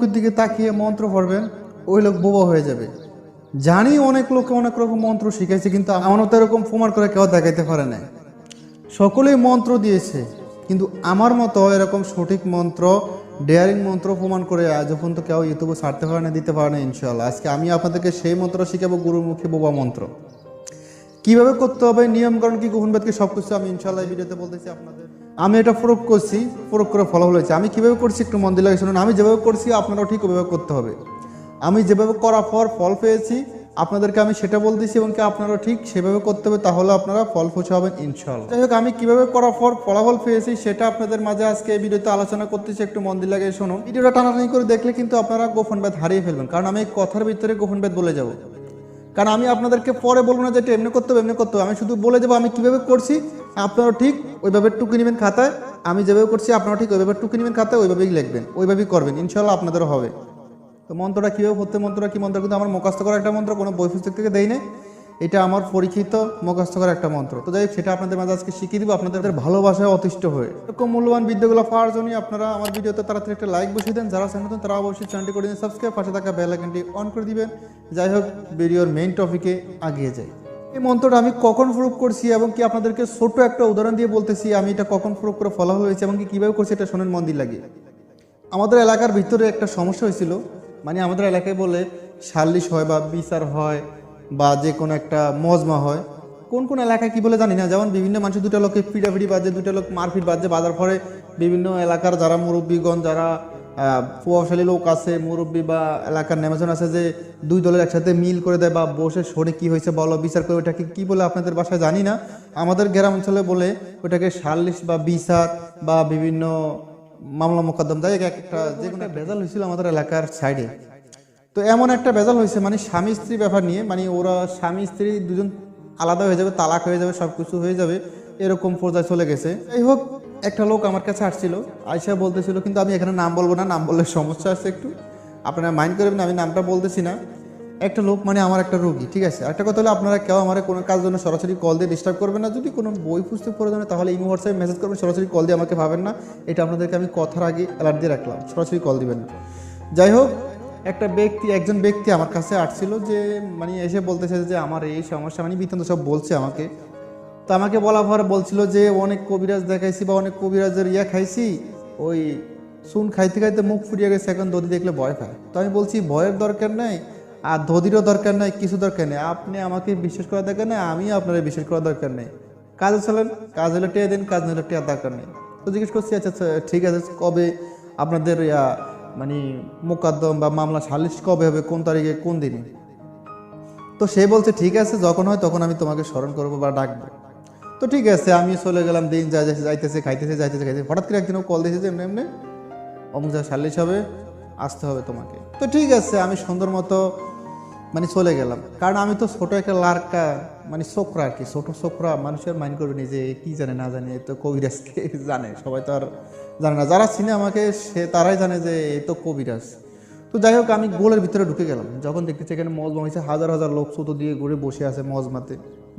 মুখের দিকে তাকিয়ে মন্ত্র পড়বেন, ওই লোক বোবা হয়ে যাবে। জানি অনেক লোকে অনেক রকম মন্ত্র শিখাইছে, কিন্তু আমার তো এরকম প্রমাণ করে কেউ দেখাইতে পারে না সকলেই মন্ত্র দিয়েছে, কিন্তু আমার মতো এরকম সঠিক মন্ত্র ডেয়ারিং মন্ত্র প্রমাণ করে আজ পর্যন্ত কেউ ইউটিউবে ছাড়তে পারে না দিতে পারে না ইনশাল্লাহ আজকে আমি আপনাদেরকে সেই মন্ত্র শিখাবো, গুরুমুখী বোবা মন্ত্র। কীভাবে করতে হবে নিয়মকরণ কি গোপনবাদকে সব কিছু আমি ইনশাল্লাহ ভিডিওতে বলতেছি আপনাদের। আমি এটা প্রয়োগ করছি প্রয়োগ করে ফলাফল হয়েছে। আমি কীভাবে করছি একটু মন দিলে শুনুন, আমি যেভাবে করছি আপনারাও ঠিক ওইভাবে করতে হবে। আমি যেভাবে করার পর ফল পেয়েছি, আপনাদেরকে আমি সেটা বলতেছি এবং কি আপনারা ঠিক সেভাবে করতে হবে, তাহলে আপনারা ফল পৌঁছে হবেন ইনশাল্লাহ। যাই হোক, আমি কীভাবে করার পর ফলাফল পেয়েছি সেটা আপনাদের মাঝে আজকে এই ভিডিওতে আলোচনা করতেছি, একটু মন দিয়ে লাগে শুনুন। ভিডিওটা টানাটানি করে দেখলে কিন্তু আপনারা গোপন বেদ হারিয়ে ফেলবেন, কারণ আমি কথার ভিতরে গোপন বেদ বলে যাব। কারণ আমি আপনাদেরকে পরে বলব না যে এটা এমনি করতে হবে, এমনি করতে হবে। আমি শুধু বলে যাব আমি কীভাবে করছি আপনারা ঠিক ওইভাবে টুকি নেবেন খাতায়, আমি যেভাবে করছি আপনারা ঠিক ওইভাবে টুকি নেবেন খাতায়, ওইভাবেই লিখবেন, ওইভাবেই করবেন ইনশাল্লাহ আপনাদেরও হবে। তো মন্ত্রটা কীভাবে পড়তে মন্ত্রটা, কি মন্ত্র? কিন্তু আমার মুখস্থ করা একটা মন্ত্র, কোনো বই পুস্তক থেকে দেয় নাই। এটা আমার পরীক্ষিত, মুখস্থ করা একটা মন্ত্র। তো যাই হোক, সেটা আপনাদের মাঝে আজকে শিখিয়ে দিব, আপনাদের ভালোবাসায় অতিষ্ঠ হয়ে। এরকম মূল্যবান বিদ্যাগুলো পাওয়ার জন্য আপনারা আমার ভিডিওতে তাড়াতাড়ি একটা লাইক বসিয়ে দেন। যারা চ্যানেল তারা অবশ্যই চ্যানেলটি করে দিন সাবস্ক্রাইব পাশে থাকা বেল আইকনটি অন করে দিবেন। যাই হোক, ভিডিওর মেইন টপিকে আগিয়ে যাই। এই মন্ত্রটা আমি কখন প্রয়োগ করছি এবং কি আপনাদেরকে ছোট একটা উদাহরণ দিয়ে বলতেছি, আমি এটা কখন প্রয়োগ করে ফলাফল হয়েছে এবং কি কীভাবে করছি এটা শোনেন মন্দির লাগে। আমাদের এলাকার ভিতরে একটা সমস্যা হয়েছিল মানে আমাদের এলাকায় বলে সাল্লিশ হয় বা বিচার হয় বা যে কোনো একটা মজমা হয়, কোন কোন এলাকায় কি বলে জানি না। যেমন বিভিন্ন মানুষের দুটো লোকে পিটাপিটি বাজে, দুটো লোক মারপিট বাজে, বাজার পরে বিভিন্ন এলাকার যারা মুরব্বীগণ, যারা প্রভাবশালী লোক আছে, মুরব্বী বা এলাকার নেমেজন আছে যে দুই দলের একসাথে মিল করে দেয় বা বসে সরে কি হয়েছে, বলো, বিচার করে ওটাকে কি বলে আপনাদের বাসায় জানি না। আমাদের গ্রাম অঞ্চলে বলে ওটাকে সাল্লিশ বা বিচার বা বিভিন্ন মামলা মোকদ্দম, যাই একটা যে কোনো ভেজাল হয়েছিল আমাদের এলাকার সাইডে। তো এমন একটা ভেজাল হয়েছে মানে স্বামী স্ত্রী ব্যাপার নিয়ে মানে ওরা স্বামী স্ত্রী দুজন আলাদা হয়ে যাবে, তালাক হয়ে যাবে সব কিছু হয়ে যাবে, এরকম পর্যায়ে চলে গেছে। যাই হোক একটা লোক আমার কাছে আসছিল আয়সা বলতেছিল, কিন্তু আমি এখানে নাম বলব না, নাম বললে সমস্যা আছে একটু। আপনারা মাইন্ড করবেন আমি নামটা বলতেছি না। একটা লোক মানে আমার একটা রোগী, ঠিক আছে? একটা কথা হলো, আপনারা কেউ আমার কোনো কাজ জন্য সরাসরি কল দিয়ে ডিস্টার্ব করবেন না। যদি কোনো বই পুস্তক প্রয়োজন হয় তাহলে ইমো হোয়াটসঅ্যাপে মেসেজ করবেন, সরাসরি কল দিয়ে আমাকে পাবেন না। এটা আপনাদেরকে আমি কথার আগে অ্যালার্ট দিয়ে রাখলাম, সরাসরি কল দিবেন না। যাই হোক, একটা ব্যক্তি, একজন ব্যক্তি আমার কাছে আসছিল যে মানে এসে বলতেছে যে, আমার এই সমস্যা মানে বৃত্তান্ত সব বলছে আমাকে। তো আমাকে বলা পরে বলছিল যে, অনেক কবিরাজ দেখাইছি বা অনেক কবিরাজের ইয়া খাইছি, ওই সুন খাইতে খাইতে মুখ ফুরিয়ে গেছে, এখন দধি দেখলে ভয় পায়। তো আমি বলছি, ভয়ের দরকার নাই, আর দধিরও দরকার নাই, কিছু দরকার নেই। আপনি আমাকে বিশ্বাস করার দরকার নেই আমি আপনার বিশ্বাস করার দরকার নেই। কাজে চলেন, কাজ হলে টেয়ে দিন, কাজ হলে টেয়ার দরকার নেই। তো জিজ্ঞেস করছি আচ্ছা আচ্ছা ঠিক আছে, কবে আপনাদের মানে মোকদ্দম বা মামলা সালিশ কবে হবে, কোন তারিখে, কোন দিনে? তো সে বলছে, ঠিক আছে, যখন হয় তখন আমি তোমাকে স্মরণ করব বা ডাকবো। তো ঠিক আছে, আমি চলে গেলাম, দিন যা যাইতেছে খাইতেছে যাইতেছে, খাইতেছে। হঠাৎ করে একদিন কল দিয়েছে যে এমনি এমনি অমুক যা সালিশ হবে, আসতে হবে তোমাকে। তো ঠিক আছে, আমি সুন্দর মতো মানে চলে গেলাম। কারণ আমি তো ছোট একটা লার্কা মানে ছোকরা আর কি, ছোটো ছোকরা মানুষের মাইন্ড করবে নি যে কি জানে, না জানে, এ তো কবিরাজকে জানে, সবাই তো আর জানে না। যারা চিনে আমাকে, সে তারাই জানে যে এই তো কবিরাজ। তো যাই হোক, আমি গোলের ভিতরে ঢুকে গেলাম। যখন দেখতেছি এখানে মজ হয়েছে, হাজার হাজার লোক সুতো দিয়ে ঘুরে বসে আছে মজমাতে।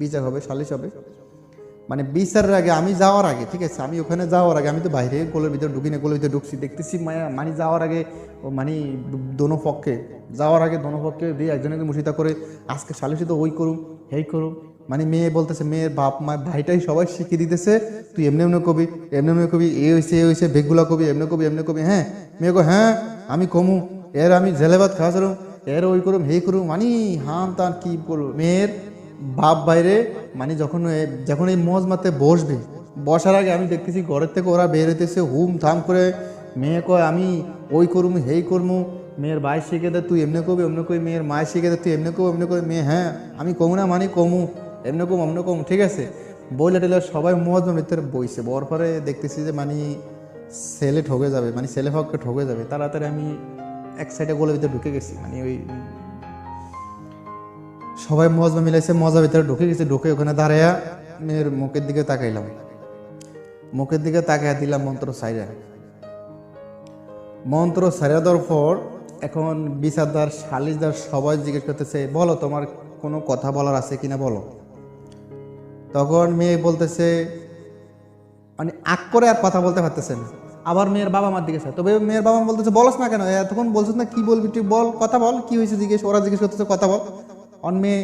বিচার হবে, সালিশ হবে। মানে বিচারের আগে আমি যাওয়ার আগে, ঠিক আছে? আমি ওখানে যাওয়ার আগে, আমি তো বাইরে গোলের ভিতরে ঢুকি না গোলের ভিতরে ঢুকছি, দেখতেছি মায়া মানে যাওয়ার আগে মানে দোনো পক্ষে, যাওয়ার আগে দোনো পক্ষে দিয়ে একজনকে মুসিতা করে, আজকে সালিশে তো ওই করুম, হেই করুম। মানে মেয়ে বলতেছে, মেয়ের বাপ, মা, ভাইটাই সবাই শিখিয়ে দিতেছে, তুই এমনি এমনি কবি, এমনি এমনি কবি, এ হয়েছে এ হয়েছে বেগগুলা কবি, এমনি কবি এমনি কবি। হ্যাঁ মেয়ে গো হ্যাঁ আমি কমু, এর আমি জেলেবাদ খাওয়া এর ওই করুম, হেই করুম। মানে হান তান কি করুম, মেয়ের বাপ বাইরে মানে যখন যখন এই মজমাতে বসবে, বসার আগে আমি দেখতেছি ঘরের থেকে ওরা বের হইতেছে, হুম থাম করে, মেয়ে কয়, আমি ওই করুম, হেই করমু। মেয়ের ভাই শিখে দে, তুই এমনি কবি এমনি কই মেয়ের মায় শিখে দে, তুই এমনি কবি এমনি কই মেয়ে হ্যাঁ আমি কমু না মানে কমু, এমনি কম অমনি কম ঠিক আছে? বইলে টেলে সবাই মজমার ভিতরে বইছে, বর পরে দেখতেছি যে মানে ছেলে ঠকে যাবে মানে ছেলে ফককে ঠকে যাবে। তাড়াতাড়ি আমি এক সাইডে গোলের ভিতরে ঢুকে গেছি মানে ওই সবাই মজা মিলাইছে মজা ভিতরে ঢুকে গেছে, ঢুকে ওখানে দাঁড়াইয়া মেয়ের মুখের দিকে তাকাইলাম। মুখের দিকে তাকাইয়া দিলাম মন্ত্র সাইরা মন্ত্র সাইরা দেওয়ার পর এখন বিচারদার, সালিশদার সবাই জিজ্ঞেস করতেছে, বলো তোমার কোনো কথা বলার আছে কিনা বলো। তখন মেয়ে বলতেছে মানে আগ করে আর কথা বলতে পারতেছে না। আবার মেয়ের বাবা মার দিকে তবে মেয়ের বাবা বলতেছে, বলস না কেন, এতক্ষণ বলছিস না কি বলবি তুই বল, কথা বল, কি হয়েছে জিজ্ঞেস, ওরা জিজ্ঞেস করতেছে, কথা বল। অন মেয়ে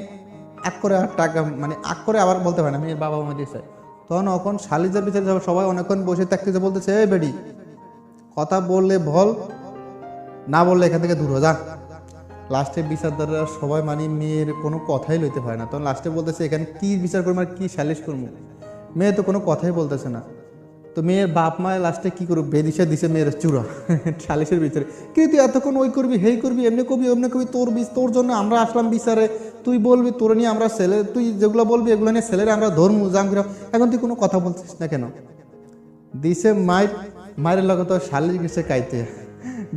এক করে টাকা মানে আগ করে আবার বলতে পারে না, মেয়ের বাবা মা চায় তখন এখন শালিজার বিচারে যাবে সবাই অনেকক্ষণ বসে থাকতেছে বলতেছে, এই বেডি, কথা বললে বল, না বললে এখান থেকে দূর যা। লাস্টে বিচারদাররা সবাই মানে মেয়ের কোনো কথাই লইতে পারে না। তখন লাস্টে বলতেছে, এখানে কি বিচার করব আর কি সালিশ করব? মেয়ে তো কোনো কথাই বলতেছে না। তো মেয়ের বাপ মায়ের লাস্টে কি করব? বেদিশা দিছে মেয়ের চূড়া, সালিশের বিচারে কিন্তু তুই এতক্ষণ ওই করবি হেই করবি, এমনি কবি এমনি কবি তোর বিষ তোর জন্য আমরা আসলাম বিচারে। তুই বলবি, তোর নিয়ে আমরা ছেলে, তুই যেগুলো বলবি, এগুলো নিয়ে ছেলেরা আমরা ধর্ম, জাম ফিরাম এখন তুই কোনো কথা বলছিস না কেন? দিছে মায়ের মায়ের লগে তো শালিশ গেছে কাইতে।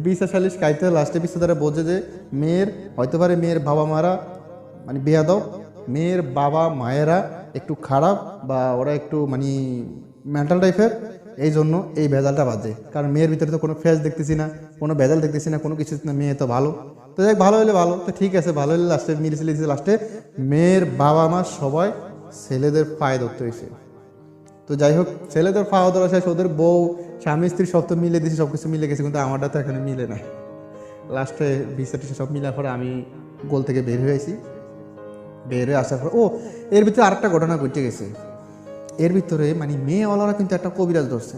বিশা শালিশ কাইতে লাস্টে বিশা দ্বারা বোঝে যে মেয়ের, হয়তো পারে মেয়ের বাবা মারা মানে বেয়াদব মেয়ের বাবা মায়েরা একটু খারাপ বা ওরা একটু মানে মেন্টাল টাইপের এই জন্য এই ভেজালটা বাজে কারণ মেয়ের ভিতরে তো কোনো ফেস দেখতেছি না, কোনো ভেজাল দেখতেছি না, কোনো কিছু না, মেয়ে তো ভালো। তো যাই ভালো হলে ভালো। তো ঠিক আছে, ভালো হলে লাস্টে দিয়েছে লাস্টে মেয়ের বাবা মা সবাই ছেলেদের পায়ে ধরতে হয়েছে তো যাই হোক, ছেলেদের পাওয়া ধরা শেষ, ওদের বউ, স্বামী, স্ত্রী সব তো মিলে দিয়েছে সব কিছু মিলে গেছে, কিন্তু আমারটা তো এখানে মিলে না। লাস্টে টিচার সব মিলার পরে আমি গোল থেকে বের হয়েছি বের হয়ে আসার পর, ও, এর ভিতরে আরেকটা ঘটনা ঘটে গেছে। এর ভিতরে মানে মেয়েওয়ালারা কিন্তু একটা কবিরাজ ধরছে।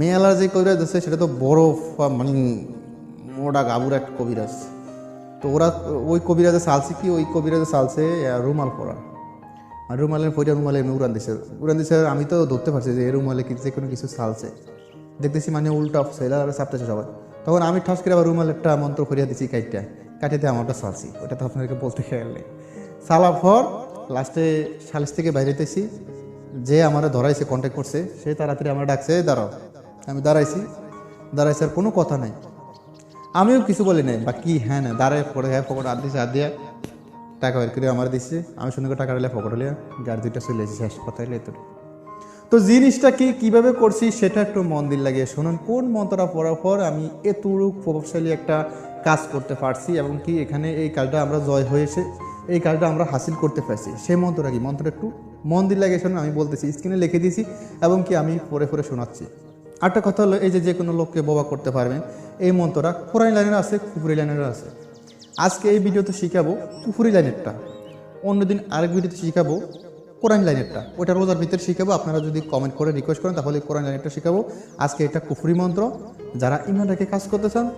মেয়েওয়ালারা যে কবিরাজ ধরছে, সেটা তো বড় মানে মোটা গাবুর একটা কবিরাজ। তো ওরা ওই কবিরাজে চালছে কি ওই কবিরাজে চালছে রুমাল পরা। আর রুমালের পয়টা রুমালে এমনি উড়ান দিছে। উড়ান দিছে, আমি তো ধরতে পারছি যে রুমালে কি যে কোনো কিছু চালছে দেখতেছি মানে উল্টা ছেলে আর চাপতেছে সবাই। তখন আমি ঠাস করে আবার রুমাল একটা মন্ত্র করিয়া দিছি, কাইটটা। কাটিতে আমারটা চালছি ওটা তো আপনাদেরকে বলতে খেয়াল নেই। চালার পর লাস্টে সালিশ থেকে বাইরেতেছি যে আমার ধরাইছে কন্ট্যাক্ট করছে, সে তাড়াতাড়ি আমার ডাকছে দাঁড়াও, আমি দাঁড়াইছি। দাঁড়াইছি আর কোনো কথা নাই। আমিও কিছু বলি নাই বা কি হ্যাঁ না, দাঁড়ায় পড়ে হ্যাঁ পকেট হাত দিছে, হাত দিয়া টাকা বের করে আমার দিচ্ছে আমি সুন্দর করে টাকা দিলে পকেট হলে গাড়ি দুইটা চলে এসেছি শেষ কথা তো তো জিনিসটা কি, কীভাবে করছি, সেটা একটু মন দিল লাগিয়ে শুনুন, কোন মন্ত্রটা পড়ার পর আমি এতটুকু প্রভাবশালী একটা কাজ করতে পারছি এবং কি এখানে এই কাজটা আমরা জয় হয়েছে? এই কাজটা আমরা হাসিল করতে পারছি। সেই মন্ত্রটা কি? মন্ত্রটা একটু মন দিল শুনুন আমি বলতেছি স্ক্রিনে লিখে দিয়েছি এবং কি আমি পরে পড়ে শোনাচ্ছি। আরেকটা কথা হলো, এই যে যে কোনো লোককে বোবা করতে পারবেন, এই মন্ত্রটা কোরআন লাইনের আছে কুপুরি লাইনের আছে। আজকে এই ভিডিওতে শিখাবো কুফুরি লাইনেরটা। অন্যদিন আরেক ভিডিওতে শিখাবো কোরআন লাইনেরটা। ওটা রোজার ভিতরে শিখাবো, আপনারা যদি কমেন্ট করে রিকোয়েস্ট করেন, তাহলে কোরআন লাইনেরটা শিখাবো। আজকে এটা কুফুরি মন্ত্র। যারা ইমান রেখে কাজ করতে চান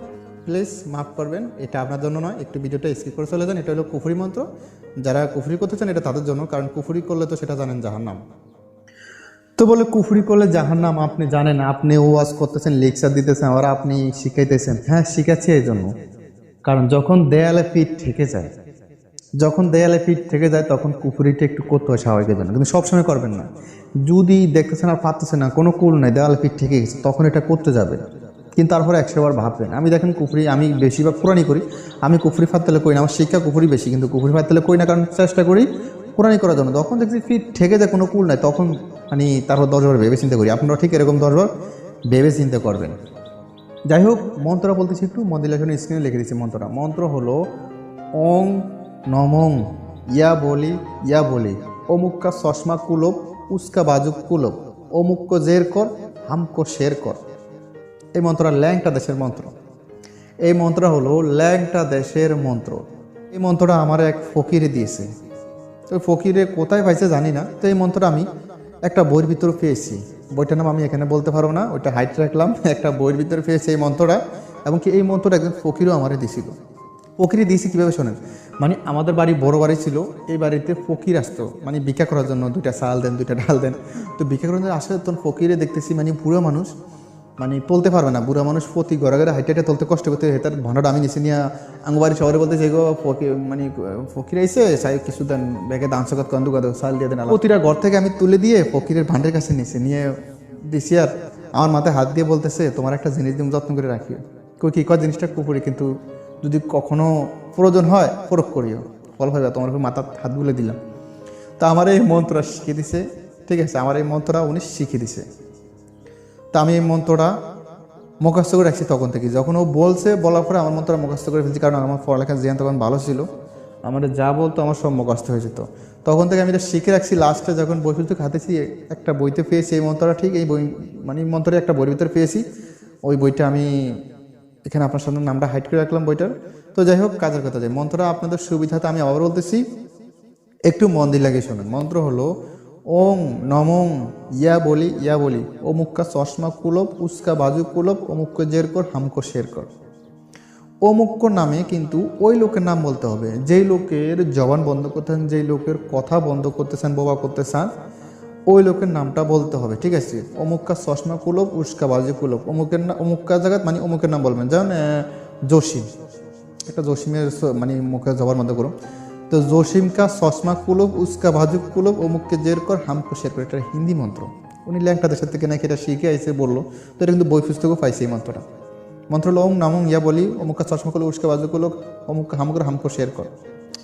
প্লিজ মাফ করবেন, এটা আপনার জন্য নয়, একটু ভিডিওটা স্কিপ করে চলে যান, এটা হলো কুফুরি মন্ত্র। যারা কুফুরি করতে চান, এটা তাদের জন্য, কারণ কুফুরি করলে তো সেটা জানেন জাহার নাম তো বলে কুফরি করলে জাহার নাম আপনি জানেন, আপনি ওয়াজ করতেছেন, লেকচার দিতেছেন আবার আপনি শিখাইতেছেন। হ্যাঁ শিখাচ্ছি এই জন্য। কারণ যখন দেয়ালে পিঠ থেকে যায়, যখন দেয়ালে পিঠ থেকে যায়, তখন কুফুরিটা একটু করতে হয় স্বাভাবিকের জন্য। কিন্তু সবসময় করবেন না। যদি দেখতেছেন আর পারতেছেন না, কোনো কুল নাই, দেয়ালে পিঠ থেকে গেছে, তখন এটা করতে যাবে কিন্তু তারপরে একশো বার ভাববেন আমি দেখেন কুফরি, আমি বেশিরভাগ কোরআনই করি। আমি কুফরি ফাতলে করি না, আমার শিক্ষা কুফরি বেশি, কিন্তু কুফরি ফাতলে করি না, কারণ চেষ্টা করি কোরআনই করার জন্য। তখন দেখছি ফিট ঠেকে যায়, কোনো কুল নাই, তখন মানে তারপর দশবার ভেবে চিন্তা করি। আপনারা ঠিক এরকম দশবার ভেবে চিন্তা করবেন। যাই হোক, মন্ত্রটা বলতেছি একটু মন্দির স্ক্রিনে লিখে দিচ্ছি মন্ত্রটা। মন্ত্র হলো, ওং নমং, ইয়া বলি ইয়া বলি। অমুক্কা চশমা কুলব উস্কা বাজুক কুলব অমুক্য জের কর, হামকো শের কর। এই মন্ত্রটা ল্যাংটা দেশের মন্ত্র। এই মন্ত্র হলো ল্যাংটা দেশের মন্ত্র। এই মন্ত্রটা আমার এক ফকিরে দিয়েছে। তো ফকিরে কোথায় পাইছে জানি না। তো এই মন্ত্রটা আমি একটা বইয়ের ভিতরে পেয়েছি। বইটার নাম আমি এখানে বলতে পারব না, ওইটা হাইট রাখলাম। একটা বইয়ের ভিতরে পেয়েছি এই মন্ত্রটা। এবং কি এই মন্ত্রটা একজন ফকিরও আমারে দিছিল। ফকিরে দিয়েছি কীভাবে শোনেন? মানে আমাদের বাড়ি বড় বাড়ি ছিল, এই বাড়িতে ফকির আসতো। মানে ভিক্ষা করার জন্য দুইটা চাল দেন, দুইটা ডাল দেন। তো ভিক্ষা করার জন্য আসলে তখন ফকিরে দেখতেছি মানে বুড়ো মানুষ। মানে তুলতে পারবে না। বুড়া মানুষ প্রতি ঘরে ঘরে হাইটে হাইটে তুলতে কষ্ট করতে হয়। তার ভণ্ডাটা আমি নিচে নিয়ে আঙ্গবাড়ি শহরে বলতে যে মানে ফকির আইসে সাই কিছু দেন ব্যাগে দান সকাত কন্দু কত সাল দিয়ে দেন প্রতিটা ঘর থেকে আমি তুলে দিয়ে ফকিরের ভান্ডের কাছে নিচে নিয়ে দিছি আর আমার মাথায় হাত দিয়ে বলতেছে, তোমার একটা জিনিস দিয়ে যত্ন করে রাখিও। কই কি, কয় জিনিসটা কুপুরি কিন্তু যদি কখনো প্রয়োজন হয়, প্রয়োগ করিও। ফল ভাবে তোমার মাথার হাত গুলে দিলাম। তো আমার এই মন্ত্রটা শিখিয়ে দিছে। ঠিক আছে, আমার এই মন্ত্রটা উনি শিখিয়ে দিছে। তা আমি এই মন্ত্রটা মুখস্থ করে রাখছি তখন থেকে। যখন ও বলছে, বলার পরে আমার মন্ত্রটা মুখস্থ করে ফেলছি, কারণ আমার পড়ালেখার জ্ঞান তখন ভালো ছিল। আমার যা বলতো আমার সব মুখস্থ হয়ে যেত। তখন থেকে আমি এটা শিখে রাখছি লাস্টে যখন বই ফিলতে খাতেছি, একটা বইতে পেয়েছি এই মন্ত্রটা, ঠিক এই বই মানে এই মন্ত্রটা একটা বইয়ের ভিতরে পেয়েছি। ওই বইটা আমি এখানে আপনার সামনে নামটা হাইড করে রাখলাম বইটার। তো যাই হোক, কাজের কথা যাই। মন্ত্রটা আপনাদের সুবিধাতে আমি আবার বলতেছি, একটু মন দিয়ে লাগিয়ে শোনেন। মন্ত্র হলো ওং নমং, ইয়া বলি ইয়া বলি। অমুক্কা চশমা কুলব, উস্কা বাজু কুলব জের কর, হামকো কর। অমুক্য নামে কিন্তু ওই লোকের নাম বলতে হবে। যেই লোকের জবান বন্ধ করতেছেন, যেই লোকের কথা বন্ধ করতেছেন, বোবা করতে চান ওই লোকের নামটা বলতে হবে, ঠিক আছে? অমুক্কা চশমা কুলব, উস্কা বাজু কুলব। অমুকের না, অমুক্কা জায়গাত মানে অমুকের নাম বলবেন। যেমন জসিম। একটা জসিমের মানে মুখে জবান বন্ধ করুন। তো জসিম কা চশমা কুলব উস্কা ভাজুক কুলব অমুককে জের কর, হামকো শের করে, এটা হিন্দি মন্ত্র। উনি ল্যাংটা দেশের থেকে নাকি এটা শিখে আইসে বলল। তো এটা কিন্তু বই পুস্তকও পাইছে এই মন্ত্রটা। মন্ত্র হলো ওং নামং ইয়া বলি অমুকা চশমা কুলব উস্কা ভাজুক কুলব অমুক হামকর হামকো শের কর।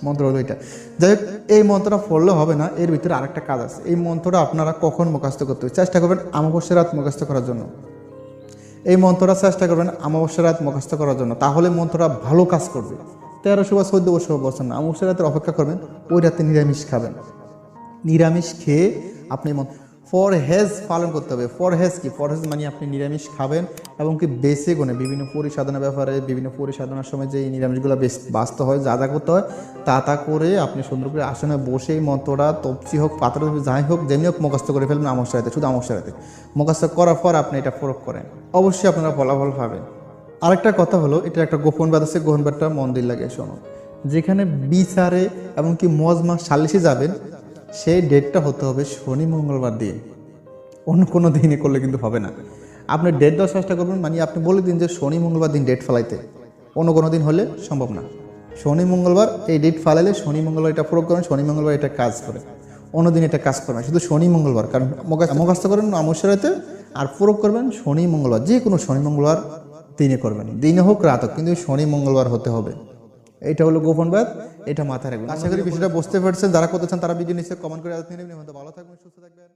মন্ত্র হলো এটা। যাই হোক, এই মন্ত্রটা পড়লে হবে না, এর ভিতরে আরেকটা কাজ আছে। এই মন্ত্রটা আপনারা কখন মুখস্থ করতে হবে? চেষ্টা করবেন আমাবস্যা রাত মুখস্থ করার জন্য। এই মন্ত্রটা চেষ্টা করবেন অমাবস্যা রাত মুখস্থ করার জন্য। তাহলে মন্ত্রটা ভালো কাজ করবে। তেরোশো বা চোদ্দ বছর বছর না অমাবস্যা রাতের অপেক্ষা করবেন, ওই রাতে নিরামিষ খাবেন। নিরামিষ খেয়ে আপনি ফর হেজ পালন করতে হবে। ফর হেজ কি? ফর হেজ মানে আপনি নিরামিষ খাবেন এবং কি বেছে গুণে বিভিন্ন পরিসাধনার ব্যাপারে, বিভিন্ন পরিসাধনার সময় যে নিরামিষগুলো বেশ বাঁচতে হয়, যা যা করতে হয়, তা তা করে আপনি সুন্দর করে আসনে বসে এই মন্ত্রটা তপসি হোক পাত্র যাই হোক, যেমনি হোক মুখস্থ করে ফেলবেন আমস্যা রাতে শুধু আমস্যা রাতে মুখস্থ করার পর আপনি এটা প্রয়োগ করেন। অবশ্যই আপনারা ফলাফল পাবেন। আরেকটা কথা হলো, এটা একটা গোপন বাদ আছে, গোপন বাদটা মন্দির লাগে, শোনো। যেখানে বিচারে এমনকি মজমা সালিশে যাবেন, সেই ডেটটা হতে হবে শনি, মঙ্গলবার দিয়ে অন্য কোনো দিনে করলে কিন্তু হবে না। আপনি ডেট দেওয়ার চেষ্টা করবেন মানে আপনি বলে দিন যে শনি, মঙ্গলবার দিন ডেট ফেলাইতে। অন্য কোনো দিন হলে সম্ভব না। শনি, মঙ্গলবার, এই ডেট ফালাইলে শনি, মঙ্গলবার এটা প্রয়োগ করেন, শনি, মঙ্গলবার এটা কাজ করে। অন্য দিন এটা কাজ করবেন শুধু শনি, মঙ্গলবার। কারণ মুখস্থ করেন আমস্যারাতে আর প্রয়োগ করবেন শনি, মঙ্গলবার। যে কোনো শনি, মঙ্গলবার দিনে করবেন। দিনে হোক রাত হোক কিন্তু শনি মঙ্গলবার হতে হবে। এটা হলো গোপন বাদ এটা মাথায় রাখবেন। আশা করি বিষয়টা বুঝতে পারছেন। যারা করতে চান তারা ভিডিও নিশ্চয়ই কমেন্ট করে ভালো থাকবেন সুস্থ থাকবেন।